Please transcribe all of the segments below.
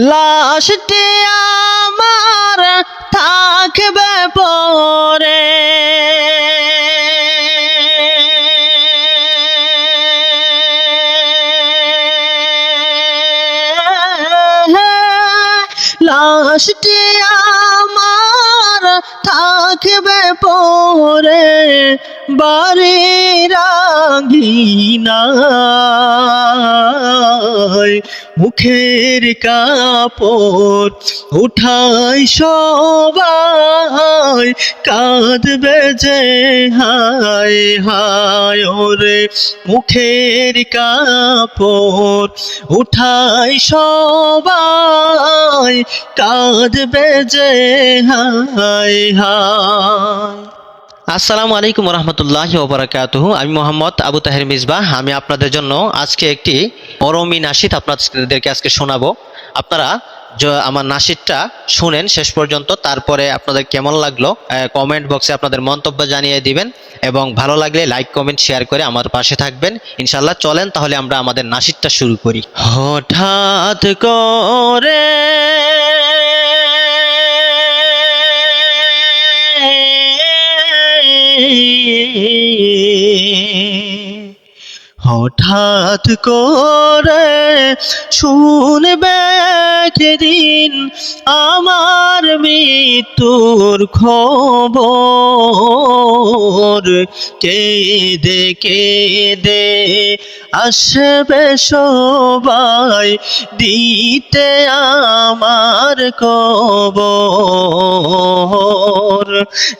লাশটি আমার থাকবে পরে। লাশটি আমার থাকবে পরে। বাড়ির আঙ্গিনায় মুখের কাপড় উঠাই সবাই, কাঁদবে যে হায় হায় ওরে। মুখের কাপড় উঠাই সবাই, কাঁদবে যে হায় হায়। আসসালামু আলাইকুম রহমতুল্লাহ ওবরাকাতুহু। আমি মোহাম্মদ আবু তাহের মিসবাহ আমি আপনাদের জন্য আজকে একটি অরমি নাসিদ আপনাদেরকে আজকে শোনাবো। আপনারা আমার নাশিদটা শুনেন শেষ পর্যন্ত, তারপরে আপনাদের কেমন লাগল কমেন্ট বক্সে আপনাদের মন্তব্য জানিয়ে দিবেন, এবং ভালো লাগলে লাইক কমেন্ট শেয়ার করে আমার পাশে থাকবেন। ইনশাল্লাহ চলেন তাহলে আমরা আমাদের নাশিদটা শুরু করি। হঠাৎ করে করে শুনবে দিন আমার মৃত্যুর খবর। কে দে আসবে সবাই দিতে আমার কবর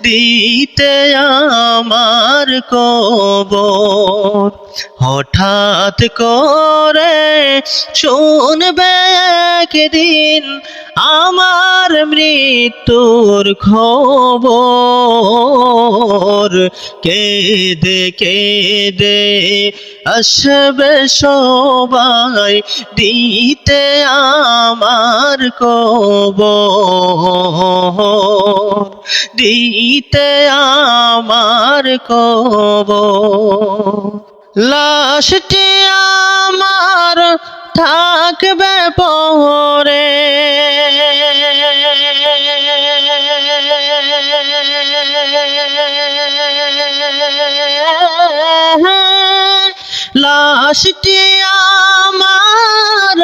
দিতে আমার কবর হঠাৎ করে শুনবে একদিন আমার মৃত্যুর খবর। কেঁদে কেঁদে আসবে সবাই দিতে আমার কবর দিতে আমার কবর লাশটি আমার থাকবে পরে লাশটি আমার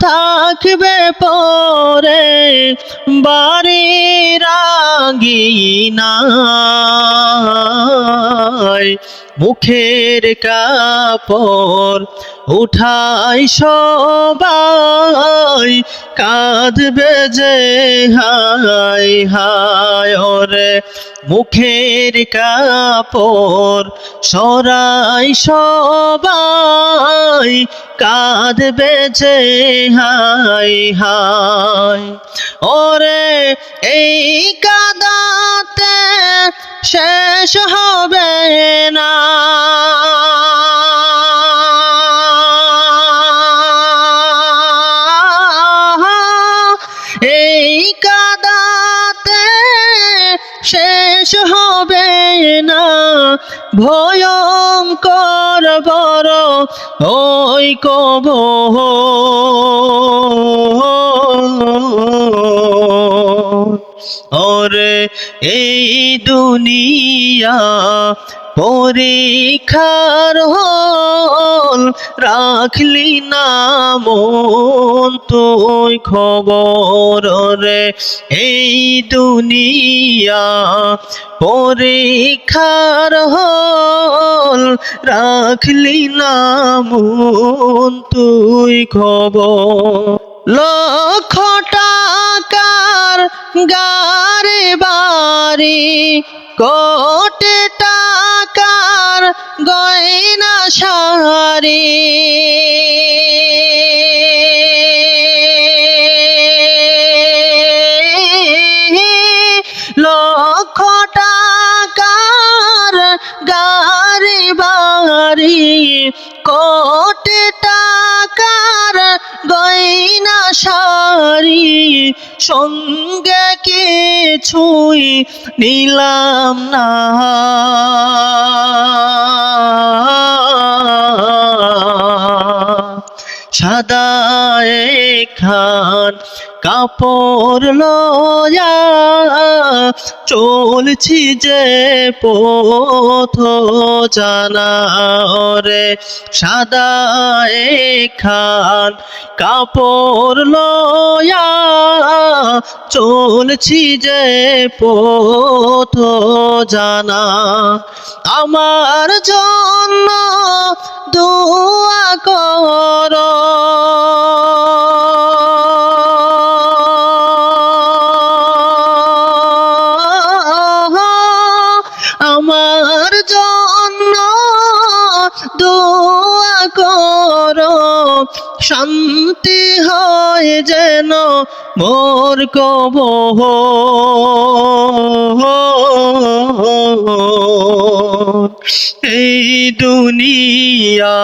থাকবে পরে বাড়ির আঙ্গিনায় মুখের কাপড় উঠাই সবাই, কাঁদবে যে হায় হায় ওরে। মুখের কাপড় সরাই সবাই, কাঁদবে যে হায় হায় ওরে। এই কাদাতে শেষ হবে না। এই কাদাতে শেষ হবে না। ভয়ঙ্কর বড় ওই কব ওরে এই দুনিয়া পরীক্ষার হল, রাখলি না মন তুই খবর রে। এই দুনিয়া পরীক্ষার হল, রাখলি না মন তুই খবর। লক্ষ বারে বাড়ি কোটি টাকার গয়না শাড়ি শাড়ি সঙ্গে কিছুই নিলাম না। সাদা খান কাপড় লয়া চলছি যে পথ জানা রে সাদা খান কাপড় লয়া চলছি যে পথ জানা। আমার জন্য দোয়া করো শান্তি হয় যেন মোর কবহ। এই দুনিয়া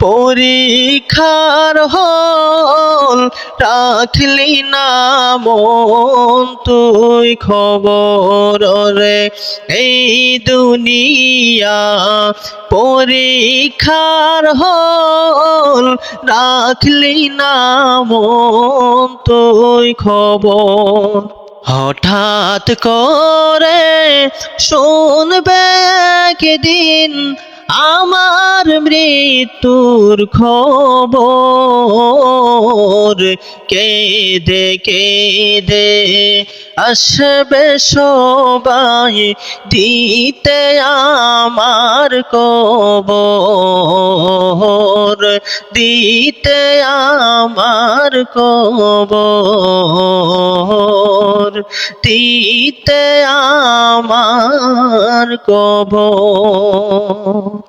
পরীক্ষার হল। রাখলি না মন, তুই খবর রে। এই দুনিয়া পরীক্ষার হল। রাখলি না মন, তুই খবর হঠাৎ করে শুনবে দিন আমার মৃত্যুর খবর। কেঁদে কেঁদে আসবে সবাই, দিতে আমার কবর। দিতে আমার কবর। দিতে আমার কবর।